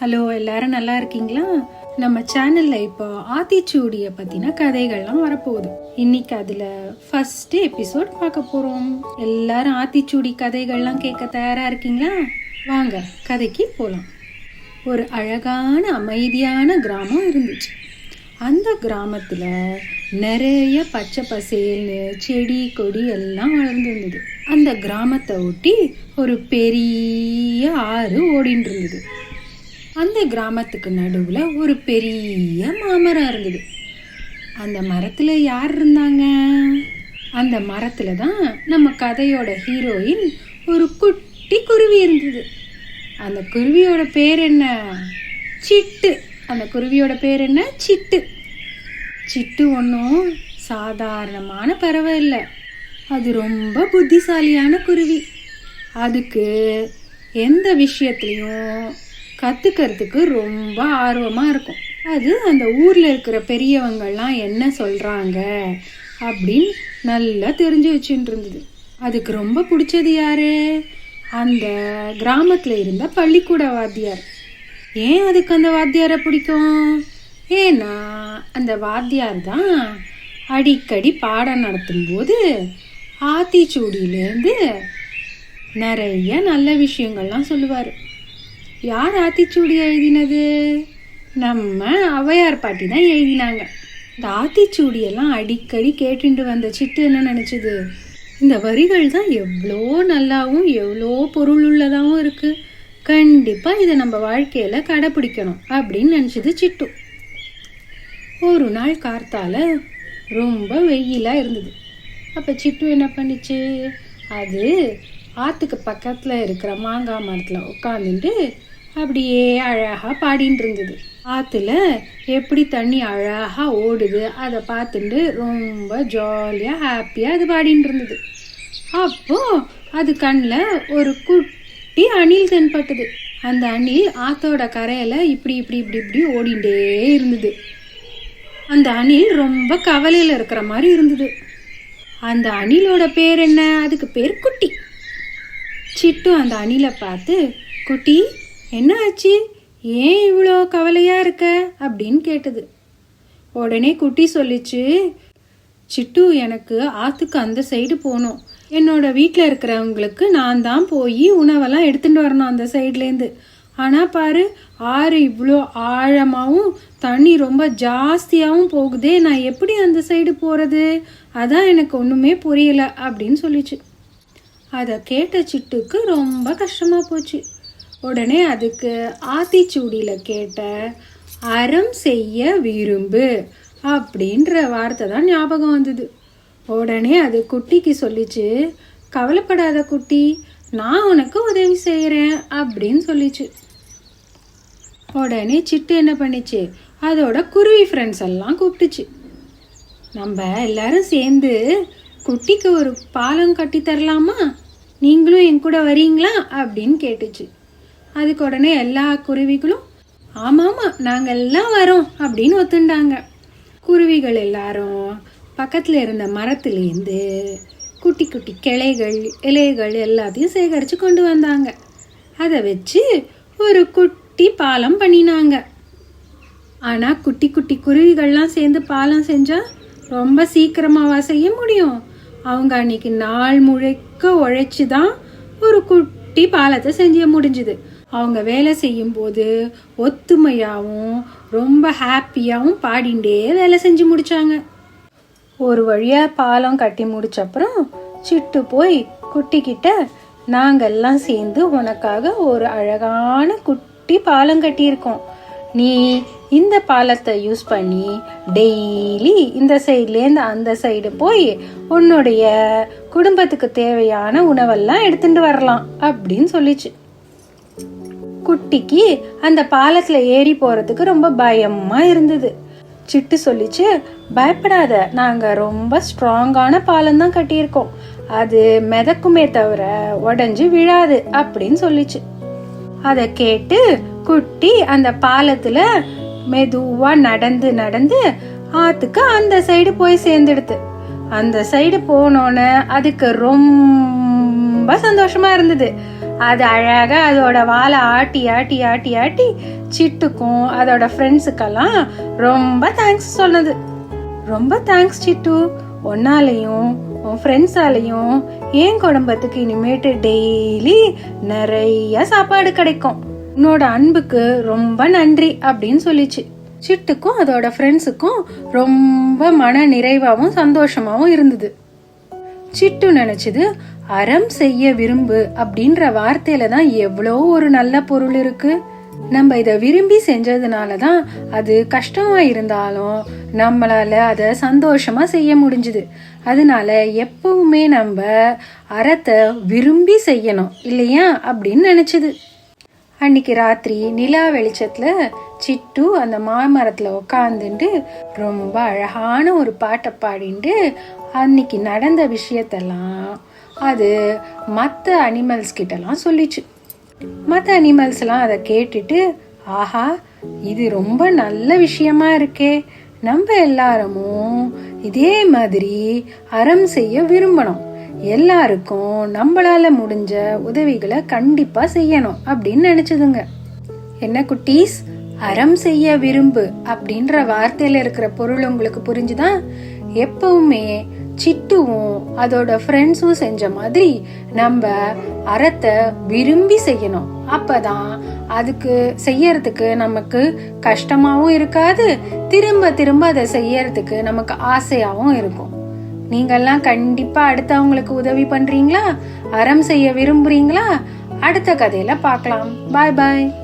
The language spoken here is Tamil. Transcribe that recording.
ஹலோ எல்லாரும் நல்லா இருக்கீங்களா? நம்ம சேனல்ல இப்போ ஆத்திச்சூடிய பத்தின கதைகள்லாம் வரப்போகுது. இன்னைக்கு அதுல ஃபர்ஸ்ட் எபிசோட் பார்க்க போறோம். எல்லாரும் ஆத்திச்சூடி கதைகள்லாம் கேட்க தயாரா இருக்கீங்களா? வாங்க கதைக்கு போலாம். ஒரு அழகான அமைதியான கிராமம் இருந்துச்சு. அந்த கிராமத்துல நிறைய பச்சை பசேல்னு செடி கொடி எல்லாம் வளர்ந்துருந்தது அந்த கிராமத்தை ஒட்டி ஒரு பெரிய ஆறு ஓடிட்டு இருந்தது. அந்த கிராமத்துக்கு நடுவில் ஒரு பெரிய மாமரம் இருந்தது. அந்த மரத்தில் யார் இருந்தாங்க? அந்த மரத்தில் தான் நம்ம கதையோட ஹீரோயின் ஒரு குட்டி குருவி இருந்தது. அந்த குருவியோட பேர் என்ன? சிட்டு. அந்த குருவியோட பேர் என்ன? சிட்டு. சிட்டு ஒன்றும் சாதாரணமான பறவை இல்லை. அது ரொம்ப புத்திசாலியான குருவி. அதுக்கு எந்த விஷயத்துலையும் கற்றுக்கிறதுக்கு ரொம்ப ஆர்வமாக இருக்கும். அது அந்த ஊரில் இருக்கிற பெரியவங்கள்லாம் என்ன சொல்கிறாங்க அப்படின்னு நல்லா தெரிஞ்சு வச்சுட்டு இருந்தது. அதுக்கு ரொம்ப பிடிச்சது யாரு? அந்த கிராமத்தில் இருந்த பள்ளிக்கூட வாத்தியார். ஏன் அதுக்கு அந்த வாத்தியாரை பிடிக்கும்? ஏன்னா அந்த வாத்தியார் தான் அடிக்கடி பாடம் நடத்தும்போது ஆத்திச்சூடியிலேருந்து நிறைய நல்ல விஷயங்கள்லாம் சொல்லுவார். யார் ஆத்திச்சூடி எழுதினது? நம்ம அவையார் பாட்டி தான் எழுதினாங்க. இந்த ஆத்திச்சூடியெல்லாம் அடிக்கடி கேட்டுட்டு வந்த சிட்டு என்ன நினச்சிது? இந்த வரிகள் தான் எவ்வளோ நல்லாவும் எவ்வளோ பொருள் உள்ளதாகவும் இருக்குது கண்டிப்பாக இதை நம்ம வாழ்க்கையில் கடைப்பிடிக்கணும் அப்படின்னு நினச்சிது சிட்டு. ஒரு நாள் கார்த்தால ரொம்ப வெயிலாக இருந்தது. அப்போ சிட்டு என்ன பண்ணிச்சு? அது ஆற்றுக்கு பக்கத்தில் இருக்கிற மாங்காய் மரத்தில் உட்காந்துட்டு அப்படியே அழகாக பாடின்னு இருந்தது. ஆற்றுல எப்படி தண்ணி அழகாக ஓடுது அதை பார்த்துட்டு ரொம்ப ஜாலியாக ஹாப்பியாக அது பாடின்னு இருந்தது. அப்போ அது கண்ணில் ஒரு குட்டி அணில் தென்பட்டது. அந்த அணில் ஆத்தோட கரையில் இப்படி இப்படி இப்படி இப்படி ஓடிண்டே இருந்தது. அந்த அணில் ரொம்ப கவலையில் இருக்கிற மாதிரி இருந்தது. அந்த அணிலோட பேர் என்ன? அதுக்கு பேர் குட்டி. சிட்டு அந்த அணிலை பார்த்து குட்டி என்ன ஆச்சு? ஏன் இவ்வளோ கவலையாக இருக்க? அப்படின்னு கேட்டது. உடனே குட்டி சொல்லிச்சு சிட்டு எனக்கு ஆற்றுக்கு அந்த சைடு போகணும் என்னோட வீட்டில் இருக்கிறவங்களுக்கு நான் தான் போய் உணவெல்லாம் எடுத்துகிட்டு வரணும் அந்த சைட்லேருந்து ஆனால் பாரு ஆறு இவ்வளோ ஆழமாகவும் தண்ணி ரொம்ப ஜாஸ்தியாகவும் போகுதே நான் எப்படி அந்த சைடு போகிறது அதான் எனக்கு ஒன்றுமே புரியலை அப்படின்னு சொல்லிச்சு. அதை கேட்ட சிட்டுக்கு ரொம்ப கஷ்டமாக போச்சு. உடனே அதுக்கு ஆத்திச்சூடியில் கேட்ட அறம் செய்ய விரும்பு அப்படின்ற வார்த்தை தான் ஞாபகம் வந்தது. உடனே அது குட்டிக்கு சொல்லிச்சு கவலைப்படாத குட்டி நான் உனக்கு உதவி செய்கிறேன் அப்படின்னு சொல்லிச்சு. உடனே சிட்டு என்ன பண்ணிச்சு அதோட குருவி ஃப்ரெண்ட்ஸ் எல்லாம் கூப்பிட்டுச்சு. நம்ம எல்லாரும் சேர்ந்து குட்டிக்கு ஒரு பாலம் கட்டி தரலாமா? நீங்களும் என் கூட வரீங்களா? அப்படின்னு கேட்டுச்சு. அதுக்கு உடனே எல்லா குருவிகளும் ஆமாம் நாங்கள் எல்லாம் வரோம் அப்படின்னு ஒத்துண்டாங்க. குருவிகள் எல்லாரும் பக்கத்தில் இருந்த மரத்துலேருந்து குட்டி குட்டி கிளைகள் இலைகள் எல்லாத்தையும் சேகரித்து கொண்டு வந்தாங்க. அதை வச்சு ஒரு குட்டி பாலம் பண்ணினாங்க. ஆனால் குட்டி குட்டி குருவிகள்லாம் சேர்ந்து பாலம் செஞ்சால் ரொம்ப சீக்கிரமாவா செய்ய முடியும். அவங்க அன்னைக்கு நாள் முழுக்க உழைச்சி தான் ஒரு குட்டி பாலத்தை செஞ்சு முடிஞ்சுது. அவங்க வேலை செய்யும்போது ஒத்துமையாகவும் ரொம்ப ஹாப்பியாகவும் பாடிண்டே வேலை செஞ்சு முடித்தாங்க ஒரு வழியாக பாலம் கட்டி முடிச்சப்புறம் சிட்டு போய் குட்டிக்கிட்ட நாங்கெல்லாம் சேர்ந்து உனக்காக ஒரு அழகான குட்டி பாலம் கட்டியிருக்கோம். நீ இந்த பாலத்தை யூஸ் பண்ணி டெய்லி இந்த சைட்லேருந்து அந்த சைடு போய் உன்னுடைய குடும்பத்துக்கு தேவையான உணவெல்லாம் எடுத்துட்டு வரலாம் அப்படின்னு சொல்லிச்சு. குட்டிக்கு அந்த பாலத்தில் ஏறி போகிறதுக்கு ரொம்ப பயமாக இருந்தது. சிட்டு சொல்லிச்சு பயப்படாத நாங்கள் ரொம்ப ஸ்ட்ராங்கான பாலம் தான் கட்டியிருக்கோம். அது மிதக்குமே தவிர உடஞ்சி விழாது அப்படின்னு சொல்லிச்சு. அதை கேட்டு குட்டி அந்த பாலத்தில் மெதுவாக நடந்து நடந்து ஆத்துக்கு அந்த சைடு போய் சேர்ந்துடுது அந்த சைடு போனோன்னே அதுக்கு ரொம்ப சந்தோஷமா இருந்தது. அது அழகாக அதோட வாழை ஆட்டி ஆட்டி ஆட்டி ஆட்டி சிட்டுக்கும் அதோட ஃப்ரெண்ட்ஸுக்கெல்லாம் ரொம்ப தேங்க்ஸ் சொன்னது. ரொம்ப தேங்க்ஸ் சிட்டு. ஒன்னாலையும் உன் ஃப்ரெண்ட்ஸாலையும் என் குடும்பத்துக்கு இனிமேட்டு டெய்லி நிறைய சாப்பாடு கிடைக்கும். உன்னோட அன்புக்கு ரொம்ப நன்றி அப்படின்னு சொல்லிச்சு. சிட்டுக்கும் அதோட ஃப்ரெண்ட்ஸுக்கும் ரொம்ப மன நிறைவாகவும் சந்தோஷமாகவும் இருந்தது. சிட்டு நினைச்சது அறம் செய்ய விரும்பு அப்படின்ற வார்த்தையில தான் எவ்வளோ ஒரு நல்ல பொருள் இருக்கு. நம்ம இதை விரும்பி செஞ்சதுனால தான் அது கஷ்டமா இருந்தாலும் நம்மளால அதை சந்தோஷமா செய்ய முடிஞ்சுது. அதனால எப்பவுமே நம்ம அறத்தை விரும்பி செய்யணும் இல்லையா? அப்படின்னு நினைச்சது. அன்னைக்கு ராத்திரி நிலா வெளிச்சத்துல சிட்டு அந்த மாமரத்துல உக்காந்துட்டு ரொம்ப அழகான ஒரு பாட்டை பாடிண்டு அன்னைக்கு நடந்த விஷயத்தெல்லாம் அது மற்ற அனிமல்ஸ் கிட்டலாம் சொல்லிச்சு. மற்ற அனிமல்ஸ்லாம் அதை கேட்டுட்டு ஆஹா இது ரொம்ப நல்ல விஷயமா இருக்கே. நம்ம எல்லாருமும் இதே மாதிரி அறம் செய்ய விரும்பணும். எல்லாருக்கும் நம்மளால முடிஞ்ச உதவிகளை கண்டிப்பா செய்யணும் அப்படின்னு நினைச்சதுங்க. என்ன குட்டீஸ்? அறம் செய்ய விரும்பு அப்படின்ற வார்த்தையில இருக்கிற பொருள் உங்களுக்கு புரிஞ்சுதா? எப்பவுமே சிட்டுவும் அதோட ஃப்ரெண்ட்ஸும் செஞ்ச மாதிரி நம்ம அறத்தை விரும்பி செய்யணும். அப்பதான் அதுக்கு செய்யறதுக்கு நமக்கு கஷ்டமாவும் இருக்காது திரும்ப திரும்ப அதை செய்யறதுக்கு நமக்கு ஆசையாவும் இருக்கும். நீங்கள்லாம் கண்டிப்பா அடுத்தவங்களுக்கு உதவி பண்றீங்களா? அறம் செய்ய விரும்புறீங்களா? அடுத்த கதையில பார்க்கலாம். பாய் பாய்